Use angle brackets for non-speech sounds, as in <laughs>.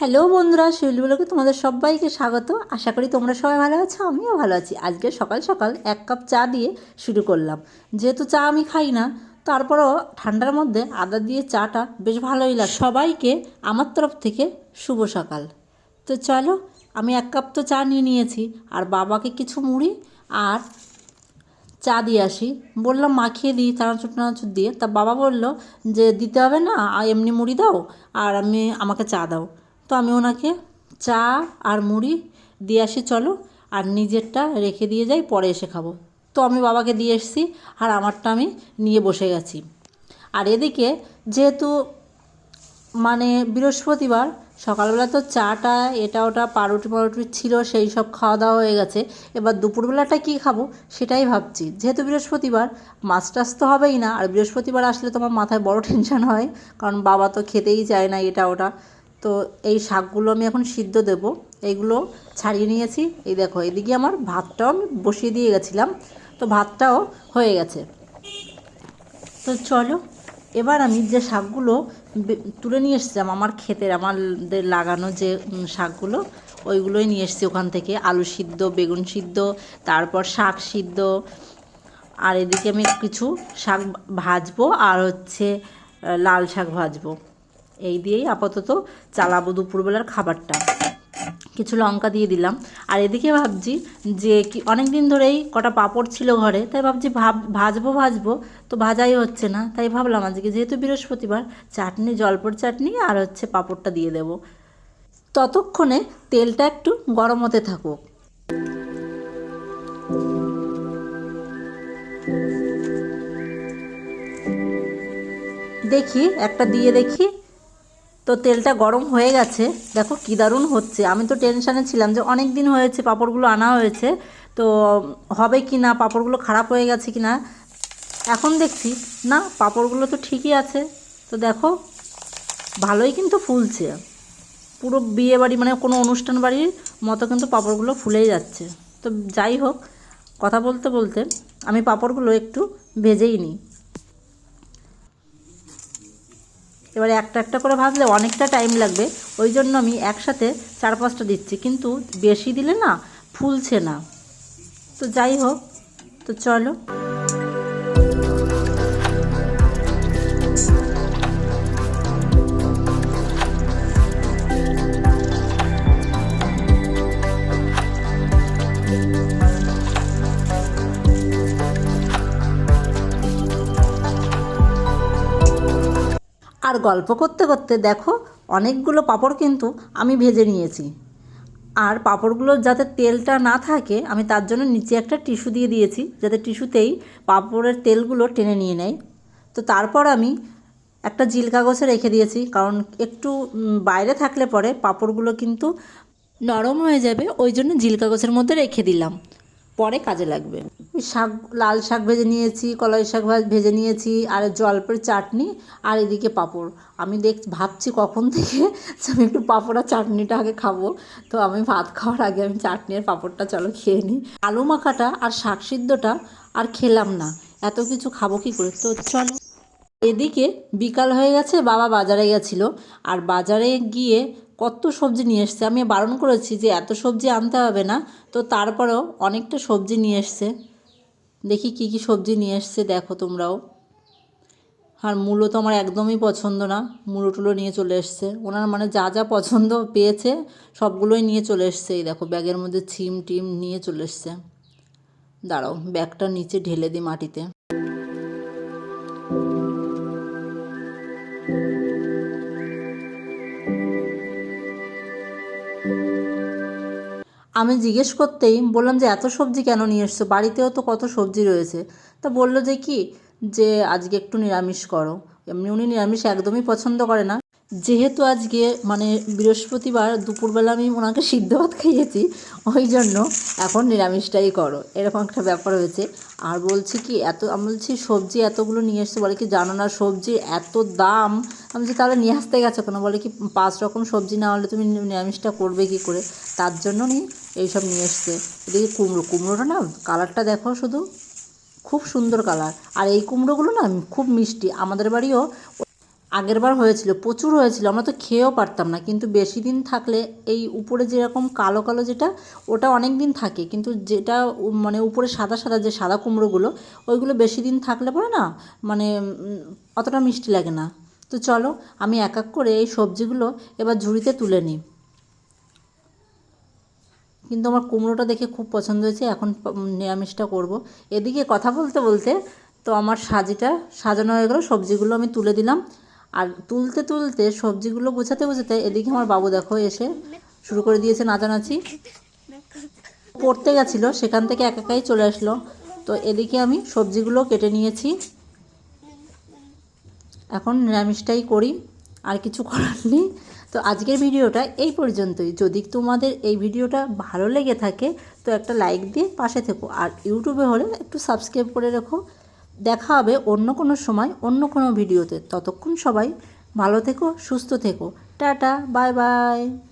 Hello বন্ধুরা শিউলিগুলোকে তোমাদের সবাইকে স্বাগত। আশা করি তোমরা সবাই ভালো আছো, আমিও ভালো আছি। আজকে সকাল সকাল এক কাপ চা দিয়ে শুরু করলাম। যেহেতু চা আমি খাই না, তারপরও ঠান্ডার মধ্যে আদা দিয়ে চাটা বেশ ভালোই লাগে। সবাইকে আমার তরফ থেকে শুভ সকাল। তো চলো, আমি এক কাপ তো চা নিয়ে নিয়েছি, আর বাবাকে কিছু মুড়ি আর চা দিয়ে আসি। বললাম, মাখিয়ে দিই চানাচুর টানাচুর দিয়ে। তা বাবা বলল যে, দিতে হবে না এমনি মুড়ি দাও, আর আমি, আমাকে চা দাও। তো আমি ওনাকে চা আর মুড়ি দিয়ে আসি, চলো। আর নিজেরটা রেখে দিয়ে যাই, পরে এসে খাব। তো আমি বাবাকে দিয়ে এসেছি, আর আমারটা আমি নিয়ে বসে গেছি। আর এদিকে যেহেতু মানে বৃহস্পতিবার, সকালবেলা তো চাটা, এটা ওটা, পাউরুটি পাউরুটি ছিল, সেই সব খাওয়া দাওয়া হয়ে গেছে। এবার দুপুরবেলাটা কী খাব সেটাই ভাবছি। যেহেতু বৃহস্পতিবার মাছ টাছ তো হবেই না। আর বৃহস্পতিবার আসলে তোমার মাথায় বড় <laughs> টেনশন হয়, কারণ বাবা তো খেতেই চায় না এটা ওটা। তো এই শাকগুলো আমি এখন সিদ্ধ দেব। এইগুলো ছাড়িয়ে নিয়েছি। এই দেখো, এদিকে আমার ভাতটাও আমি বসিয়ে দিয়ে গেছিলাম। তো ভাতটাও হয়ে গেছে। তো চলো, এবার আমি যে শাকগুলো তুলে নিয়ে এসেছিলাম, আমার ক্ষেতের, আমাদের লাগানো যে শাকগুলো, ওইগুলোই নিয়ে এসেছি ওখান থেকে। আলু সিদ্ধ, বেগুন সিদ্ধ, তারপর শাক সিদ্ধ। আর এদিকে আমি কিছু শাক ভাজবো, আর হচ্ছে লাল শাক ভাজবো। এই দিয়েই আপাতত চালাবো দুপুরবেলার খাবারটা। কিছু লঙ্কা দিয়ে দিলাম। আর এদিকে ভাবছি যে কি অনেক দিন ধরেই কটা পাঁপড় ছিল ঘরে, তাই ভাবছি ভাব, ভাজবো ভাজবো। তো ভাজাই হচ্ছে না, তাই ভাবলাম আজকে যেহেতু বৃহস্পতিবার, চাটনি, জলপর চাটনি আর হচ্ছে পাঁপড়টা দিয়ে দেবো। ততক্ষণে তেলটা একটু গরম হতে থাকুক। দেখি, একটা দিয়ে দেখি। তো তেলটা গরম হয়ে গেছে। দেখো কী দারুণ হচ্ছে। আমি তো টেনশানে ছিলাম যে অনেক দিন হয়েছে, পাঁপড়গুলো আনা হয়েছে। তো হবে কি না, পাঁপড়গুলো খারাপ হয়ে গেছে কি না? এখন দেখছি, না, পাঁপড়গুলো তো ঠিকই আছে। তো দেখো, ভালোই কিন্তু ফুলছে। পুরো বিয়ে বাড়ি মানে কোনো অনুষ্ঠান বাড়ির মতো কিন্তু পাঁপড়গুলো ফুলেই যাচ্ছে। তো যাই হোক, কথা বলতে বলতে আমি পাঁপড়গুলো একটু ভেজেই নিই। এবারে একটা একটা করে ভাজলে অনেকটা টাইম লাগবে। ওই জন্য আমি একসাথে চার পাঁচটা দিচ্ছি। কিন্তু বেশি দিলে না, ফুলছে না। তো যাই হোক, তো চলো। আর গল্প করতে করতে দেখো, অনেকগুলো পাঁপড় কিন্তু আমি ভেজে নিয়েছি। আর পাঁপড়গুলো যাতে তেলটা না থাকে, আমি তার জন্য নিচে একটা টিস্যু দিয়ে দিয়েছি, যাতে টিস্যুতেই পাঁপড়ের তেলগুলো টেনে নিয়ে নেয়। তো তারপর আমি একটা জিল কাগজে রেখে দিয়েছি, কারণ একটু বাইরে থাকলে পরে পাঁপড়গুলো কিন্তু নরম হয়ে যাবে, ওই জন্য জিল কাগজের মধ্যে রেখে দিলাম। পরে কাজে লাগবে। শাক, লাল শাক ভেজে নিয়েছি, কলাই শাক ভাজ- নিয়েছি, আর জলপের চাটনি, আর এদিকে পাঁপড়। আমি দেখ, ভাবছি কখন থেকে <laughs> আমি একটু পাঁপড় আর চাটনিটা আগে খাব। তো আমি ভাত খাওয়ার আগে আমি চাটনি আর পাঁপড়টা চলো খেয়ে নিই। আলু মাখাটা আর শাক সিদ্ধটা আর খেলাম না। এত কিছু খাব কি করে? তো চলো। এদিকে বিকাল হয়ে গেছে, বাবা বাজারে গেছিল। আর বাজারে গিয়ে কত সবজি নিয়ে এসছে। আমি বারণ করেছি যে এত সবজি আনতে হবে না। তো তারপরেও অনেকটা সবজি নিয়ে এসছে। দেখি কি কি সবজি নিয়ে এসছে দেখো তোমরাও। আর মূলো তো আমার একদমই পছন্দ না, মূলো টুলো নিয়ে চলে এসছে। ওনার মানে যা যা পছন্দ পেয়েছে, সবগুলোই নিয়ে চলে এসছে। এই দেখো, ব্যাগের মধ্যে ছিম টিম নিয়ে চলে এসছে। দাঁড়াও, ব্যাগটা নিচে ঢেলে দিই মাটিতে। আমি জিজ্ঞেস করতেই বললাম যে, এত সবজি কেন নিয়ে এসছো? বাড়িতেও তো কত সবজি রয়েছে। তা বলল যে, কি? যে, আজকে একটু নিরামিষ করো। এমনি উনি নিরামিষ একদমই পছন্দ করে না। যেহেতু আজকে মানে বৃহস্পতিবার, দুপুরবেলা আমি ওনাকে সিদ্ধ ভাত খাইয়েছি, ওই জন্য এখন নিরামিষটাই করো। এরকম একটা ব্যাপার হয়েছে। আর বলছি কি, এত, আমি বলছি সবজি এতগুলো নিয়ে এসছে, বলে কি জানো না, সবজির এত দাম? আমি বলছি, তাহলে নিয়ে আসতে গেছো কেন? বলে কি, পাঁচ রকম সবজি না হলে তুমি নিরামিষটা করবে কি করে? তার জন্য নি এইসব নিয়ে এসছে। এদিকে কুমড়ো, কুমড়োটা না, কালারটা দেখো শুধু, খুব সুন্দর কালার। আর এই কুমড়োগুলো না, খুব মিষ্টি। আমাদের বাড়িও আগেরবার হয়েছিল, প্রচুর হয়েছিল, আমরা তো খেয়েও পারতাম না। কিন্তু বেশি দিন থাকলে এই উপরে যেরকম কালো কালো যেটা, ওটা অনেক দিন থাকে। কিন্তু যেটা মানে উপরে সাদা সাদা যে সাদা কুমড়োগুলো, ওইগুলো বেশি দিন থাকলে পরে না মানে অতটা মিষ্টি লাগে না। তো চলো, আমি এক এক করে এই সবজিগুলো এবার ঝুড়িতে তুলে নিই। কিন্তু আমার কুমড়োটা দেখে খুব পছন্দ হয়েছে, এখন নিরামিষটা করব। এদিকে কথা বলতে বলতে তো আমার সাজিটা সাজানো হয়ে গেলো, সবজিগুলো আমি তুলে দিলাম। আর তুলতে তুলতে সবজিগুলো গোছাতে গোছাতে এদিকে আমার বাবু দেখো এসে শুরু করে দিয়েছে নাচানাচি। পড়তে গেছিল, সেখান থেকে এক একাই চলে আসলো। তো এদিকে আমি সবজিগুলো কেটে নিয়েছি। এখন নিরামিষটাই করি, আর কিছু করার নেই। তো আজকের ভিডিওটা এই পর্যন্তই। যদি তোমাদের এই ভিডিওটা ভালো লেগে থাকে, তো একটা লাইক দিয়ে পাশে থেকো। আর ইউটিউবে হলে একটু সাবস্ক্রাইব করে রেখো। দেখা হবে অন্য কোনো সময়, অন্য কোনো ভিডিওতে। ততক্ষণ সবাই ভালো থেকো, সুস্থ থেকো। Tata, bye bye.